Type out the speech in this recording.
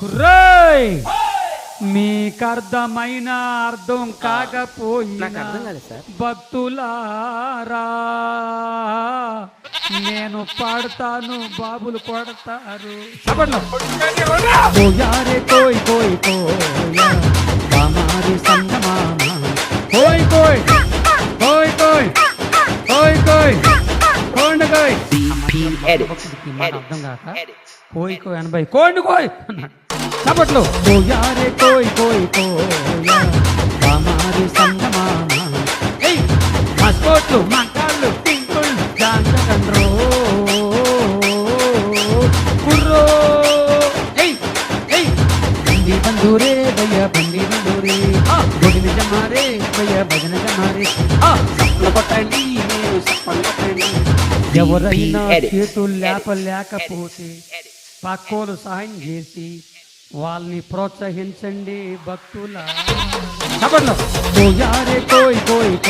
కుర్రోయ్ మీకు అర్థమైన అర్థం కాకపోయినా భక్తులారా నేను పాడతాను బాబులు కొడతారు చెప్పండి కోయారే కోయ్ కోయ్ కోయ సంగమామ కోయ్ కోయ్ కోయ్ కోయ్ కోయ్ కోయ్ కోయ్ BP edit ఈ మాట అర్థం కాక కోయ్ కోయ్ ఎనభై కోండి కోయ్ అన్నాడు చప్పట్లు కోయారే కోయ్ కోయ్ కోయ బామారి సంగమామ. ఏయ్. మస్కోట్లు మంకాళ్ళు టింకుళ్ళు జాంతకండ్రో కుర్రో. ఏయ్. ఏయ్. బండి బంధూరే భయ్య బండి బంధూరే. భజన జమారే భయ్య భజన జమారే. సప్పులు కొట్టండి నేను సప్పులు కొట్టండి. ఎవరైనా. చేతులు లేప లేకపోతే పక్కోలు సహాయం చేసి వాళ్ళని ప్రోత్సహించండి భక్తుల కోయారే కోయ్ కోయ్